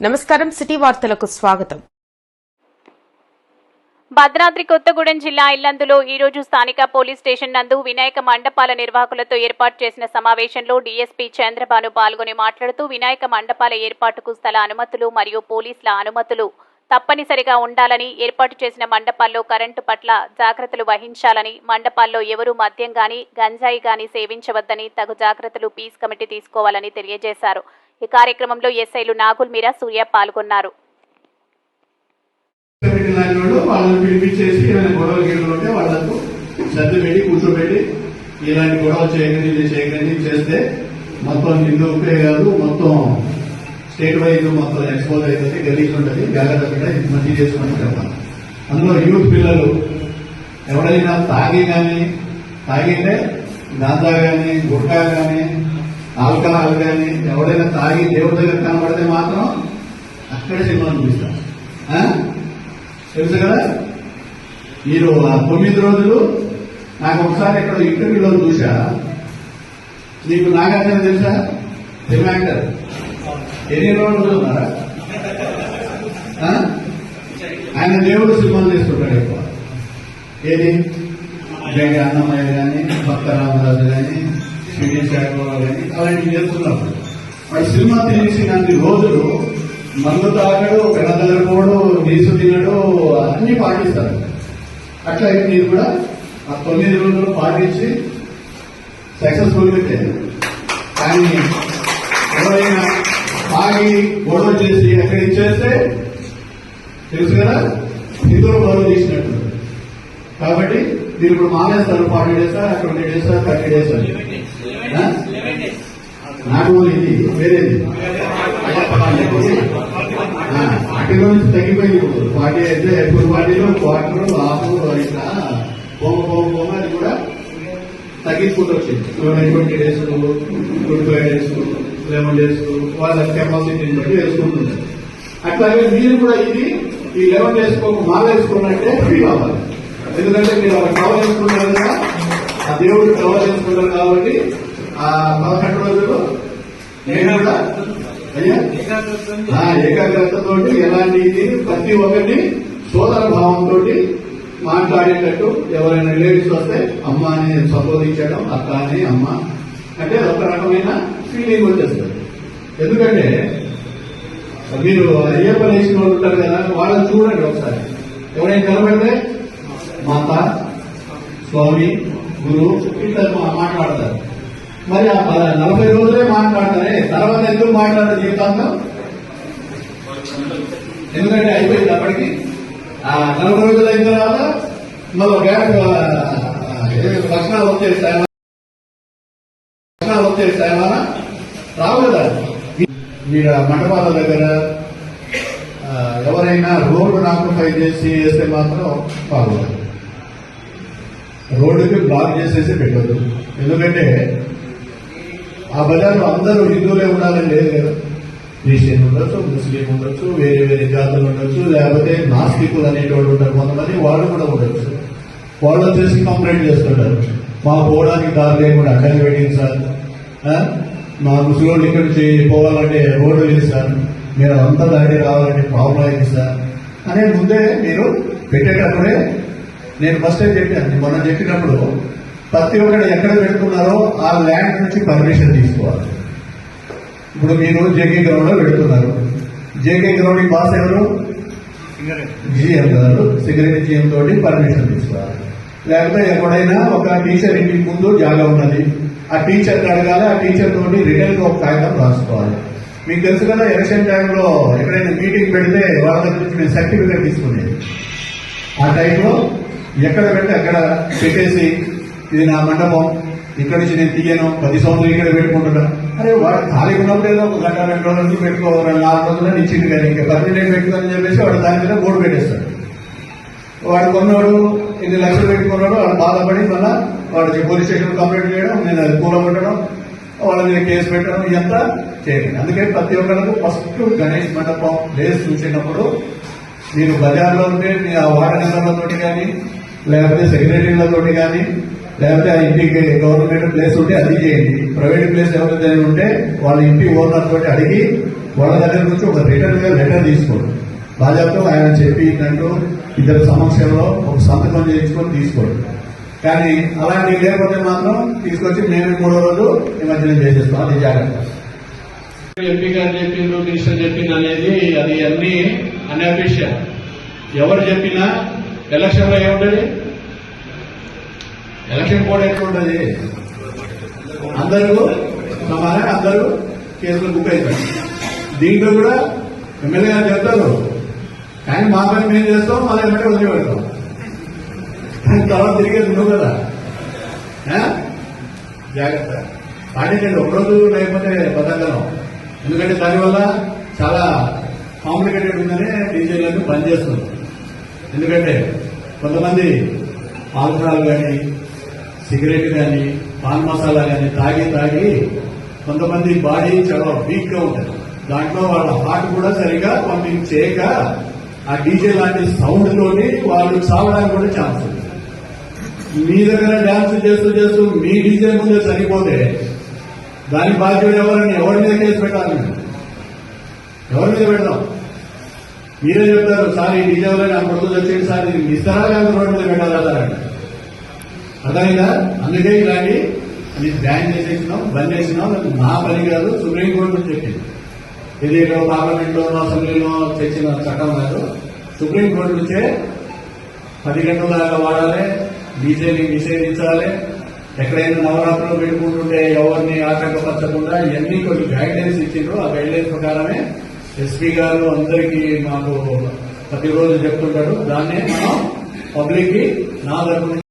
నమస్కారం సిటీ వార్తలకు స్వాగతం. భద్రాద్రి కొత్తగూడెం జిల్లా ఇల్లందులో ఈ రోజు స్థానిక పోలీస్ స్టేషన్ నందు వినాయక మండపాల నిర్వాహకులతో ఏర్పాటు చేసిన సమావేశంలో డీఎస్పీ చంద్రబాను పాల్గొని మాట్లాడుతూ వినాయక మండపాల ఏర్పాటుకు స్థల అనుమతులు మరియు పోలీసుల అనుమతులు తప్పనిసరిగా ఉండాలని ఏర్పాటు చేసిన మండపాల్లో కరెంటు పట్ల జాగ్రత్తలు వహించాలని మండపాల్లో ఎవరూ మద్యం గాని గంజాయి గాని సేవించవద్దని తగు జాగ్రత్తలు పీస్ కమిటీ తీసుకోవాలని తెలియజేశారు. ఈ కార్యక్రమంలో ఎస్ఐలు నాగుల్ మీరా సూర్య పాల్గొన్నారు. వాళ్ళని పిలిపించేసి ఏమైనా గొడవలు గిడవలు ఉంటే వాళ్ళకు పెట్టి కూర్చోబెట్టి ఇలాంటి గొడవలు చేయకండి ఇది చేయకండి చేస్తే మొత్తం హిందూకే కాదు మొత్తం స్టేట్ వైజ్ మొత్తం ఎక్స్పోజ్ అవుతుంది గలీజ్ ఉంటుంది జాగ్రత్త కూడా మంచి చేసుకుని చెప్పాలి. అందులో యూత్ పిల్లలు ఎవడైనా తాగి కానీ తాగితే గాంజా కానీ గుట్కా కానీ ఆల్కహాల్ కానీ ఎవడైనా తాగి దేవుడి దగ్గర కనబడితే మాత్రం అక్కడే సినిమా చూపిస్తాం తెలుసు కదా? మీరు ఆ తొమ్మిది రోజులు నాకు ఒకసారి ఇక్కడ ఇంటర్వ్యూలో చూసా. నీకు నాగార్జున తెలుసా? రిమాండర్ ఎన్ని రోజులు ఉన్నారా ఆయన దేవుడు సినిమాలు తీసుకుంటాడు ఎక్కువ. ఏది? జగ అన్నమయ్య కానీ భక్త రామరాజు కానీ శ్రీని శాఖరావు కానీ అలాంటివి చేస్తున్నప్పుడు వాడు సినిమా తీసినన్ని రోజులు మందు తాగడు పెనదలపోడు నీసు తినడు అన్ని పాటిస్తారు. అట్లా మీరు కూడా ఆ తొమ్మిది రోజులు పాటించి సక్సెస్ఫుల్గా చేయాలి కానీ ఎవరైనా తాగి గొడవ చేసి ఎక్కడ ఇచ్చేస్తే తెలుసు కదా? ఇద్దరు గొడవ చేసినట్టు. కాబట్టి మీరు ఇప్పుడు మానేస్తారు ఫార్టీ డేస్ అక్కడ ఉండే డేస్ థర్టీ డేస్ నాకు ఇది వేరేది. ఆ, వాటిలో నుంచి తగ్గిపోయింది ఫార్టీ అయితే ఫుల్ ఫార్టీలో క్వార్టర్ హాఫ్ ఇట్లా పోమ పోమ పోమ అది కూడా తగ్గించుకుంటూ వచ్చింది. Twenty days twenty five days. Eleven days వాళ్ళ కెపాసిటీని బట్టి వేసుకుంటుంది అట్లాగే మీరు కూడా ఇది ఈ లెవెన్ డేస్ ఒక మాల వేసుకున్నట్టే ఫీల్ అవ్వాలి ఎందుకంటే మీరు అలా కవర్ చేసుకున్నారు కదా ఆ దేవుడు కవర్ చేసుకుంటారు కాబట్టి ఆ పదకొండు రోజులు నేను కూడా? అయ్యా? ఏకాగ్రతతో ఎలాంటి ఇది? ప్రతి ఒక్కరిని సోదర భావంతో మాట్లాడేటట్టు ఎవరైనా రిలేటివ్స్ వస్తే అమ్మ అని సంబోధించడం అక్క అని అమ్మ. అంటే ఒక రకమైన ఫీలింగ్ వచ్చేస్తుంది. ఎందుకంటే మీరు అయ్యప్ప వేసిన వాళ్ళు ఉంటారు కదా వాళ్ళని చూడండి ఒకసారి. ఎవరైనా కనబడితే మాత స్వామి గురు ఇట్లా మాట్లాడతారు. మరి ఆ నలభై రోజులే మాట్లాడతారే తర్వాత ఎందుకు మాట్లాడతారు జీవితాంతం? ఎందుకంటే అయిపోయింది అప్పటికి. ఆ నలభై రోజులు అయిన తర్వాత మరో గ్యాప్ భక్షణాలు వచ్చేస్తాయి భక్షణాలు వచ్చేస్తాయి మన రావు కదా మీరు మండపాల దగ్గర ఎవరైనా రోడ్డు నాకుపై చేసి వేస్తే మాత్రం బాగోదు రోడ్డుకి బ్లాక్ చేసేసి పెట్టదు ఎందుకంటే ఆ బజార్లో అందరూ హిందువులే ఉండాలని లేదు కదా. క్రిస్టియన్ ఉండొచ్చు ముస్లిం ఉండొచ్చు వేరే వేరే జాతులు ఉండొచ్చు లేకపోతే నాస్తికులు అనేటువంటి ఉంటారు కొంతమంది వాళ్ళు కూడా ఉండొచ్చు. వాళ్ళు వచ్చేసి కంప్లైంట్ చేస్తుంటారు. మా పోవడానికి దారి లేకుండా అడ్డంగా పెట్టింది సార్. మా ముసలోళ్ళు ఇక్కడ పోవాలంటే రోడ్డు లేదు సార్. మీరు అంతా దాడి రావాలంటే ప్రాబ్లం అయింది సార్. అనే ముందే మీరు పెట్టేటప్పుడే నేను ఫస్ట్ టైం చెప్పాను. మొన్న చెప్పినప్పుడు ప్రతి ఒక్కరు ఎక్కడ పెడుతున్నారో ఆ ల్యాండ్ నుంచి పర్మిషన్ తీసుకోవాలి. ఇప్పుడు మీరు జేకే గ్రౌండ్లో పెడుతున్నారు. జేకే గ్రౌండ్ బాస్ ఎవరు? జిఎం గారు. సిగరెట్ జిఎం తోటి పర్మిషన్ తీసుకోవాలి. లేకపోతే ఎక్కడైనా ఒక టీచర్ ఇంటికి ముందు జాగా ఉన్నది. ఆ టీచర్ అడగాలి ఆ టీచర్ తోటి రిటర్న్గా ఒక కాగితం రాసుకోవాలి. మీకు తెలుసు కదా ఎలక్షన్ టైంలో ఎక్కడైనా మీటింగ్ పెడితే వాళ్ళ దగ్గర నుంచి మేము సర్టిఫికేట్ తీసుకునేది. ఆ టైంలో ఎక్కడ పెడితే అక్కడ పెట్టేసి ఇది నా మండపం ఇక్కడి నుంచి నేను తీయను పది సంవత్సరాలు ఇక్కడ పెట్టుకుంటున్నా. అరే వాడు ఖాళీ ఉన్నప్పుడు ఏదో ఒక గంట రెండు రోజులు పెట్టుకో పెట్టుకోవాలి నాలుగు రోజులు ఇచ్చింది కానీ ఇంకా పర్మినెంట్ పెట్టుకోవాలని చెప్పేసి వాడు దాని మీద బోర్డు పెట్టేస్తాడు. వాడు కొన్నాడు ఇన్ని లక్షలు పెట్టుకున్నాడు వాడు బాధపడి మళ్ళా వాడు పోలీస్ స్టేషన్ కంప్లైంట్ చేయడం నేను అది కూలగొట్టడం వాళ్ళ మీద కేసు పెట్టడం ఇదంతా చేయండి అందుకే ప్రతి ఒక్కరికి ఫస్ట్ గణేష్ మండపం ప్లేస్ చూసినప్పుడు మీరు బజార్లో ఉంటే మీ ఆ వార్డు కానీ లేకపోతే సెక్రటరీలతోటి కానీ లేకపోతే ఆ ఇంటికి గవర్నమెంట్ ప్లేస్ ఉంటే అది చేయండి. ప్రైవేట్ ప్లేస్ ఎవరైతే ఉంటే వాళ్ళ ఇంటి ఓనర్ తోటి అడిగి వాళ్ళ దగ్గర నుంచి ఒక రిటర్న్ లెటర్ తీసుకోండి. బాధ్యతతో ఆయన చెప్పిందంటూ ఇద్దరు సమస్యల్లో ఒక సంతకం చేయించుకొని తీసుకోండి. కానీ అలాంటివి లేకపోతే మాత్రం తీసుకొచ్చి మేము మూడో రోజు నిమజ్జనం చేసేస్తాం. అది జాగ్రత్త. ఎంపీ గారు చెప్పిండ్రు మినిస్టర్ చెప్పింది అనేది అది అన్ని అనఫిషియల్ ఎవరు చెప్పినా ఎలక్షన్లో ఏముంటది? ఎలక్షన్ కోడ్ ఎట్లా ఉంటుంది అందరూ సమానం అందరూ కేసులు బుక్ అవుతారు దీంట్లో కూడా ఎమ్మెల్యే గారు చెప్తారు ఆయన మా పని మేము చేస్తాం మా ఎమ్మెల్యే వదిలిపెడతాం కానీ తర్వాత తిరిగేది ఉండవు కదా. జాగ్రత్త. పాటించండి ఒకరోజు లేకపోతే బతకలం ఎందుకంటే దానివల్ల చాలా కాంప్లికేటెడ్ ఉందని డీజేలను పనిచేస్తుంది చేస్తుంది. ఎందుకంటే కొంతమంది ఆల్కహాల్ కానీ సిగరెట్ కానీ పాన్ మసాలా కానీ తాగి తాగి కొంతమంది బాడీ చాలా వీక్గా ఉంటుంది దాంట్లో వాళ్ళ హార్ట్ కూడా సరిగా పంపింగ్ చేయక ఆ డీజే లాంటి సౌండ్ తోటి వాళ్ళు చావడానికి కూడా ఛాన్స్ ఉంది. మీ దగ్గర డాన్స్ చేస్తూ చేస్తూ మీ డీజే ముందే సరిపోతే దాని బాధ్యుడు ఎవరని ఎవరి మీద కేసు పెట్టాలి? ఎవరి మీద పెడదాం మీరే చెప్తారు సార్ ఈ డీజే వల్ల నా కొడుకు వచ్చింది సార్ ఇది మీ ఇస్తారా లేకపోతే రోడ్డు మీద పెట్టాలంటారండి అర్థమైందా? అందుకే ఇలాంటి అది బ్యాన్ చేసేసినాం బంద్ చేసినాం నా పని కాదు సుప్రీంకోర్టు నుంచి చెప్పింది. ఇది ఏదో అసెంబ్లీలో తెచ్చిన చట్టం కాదు. సుప్రీంకోర్టు నుంచే పది గంటల దాకా వాడాలి బీజేపీ నిషేధించాలి. ఎక్కడైనా నవరాత్రులు పెట్టుకుంటుంటే ఎవరిని ఆటంకపరచకుండా ఇవన్నీ కొన్ని గైడ్లైన్స్ ఇచ్చిండ్రు ఆ గైడ్లైన్స్ ప్రకారమే ఎస్పీ గారు అందరికీ మాకు ప్రతిరోజు చెప్తుంటారు. దాన్నే మనం పబ్లిక్కి నా తరపు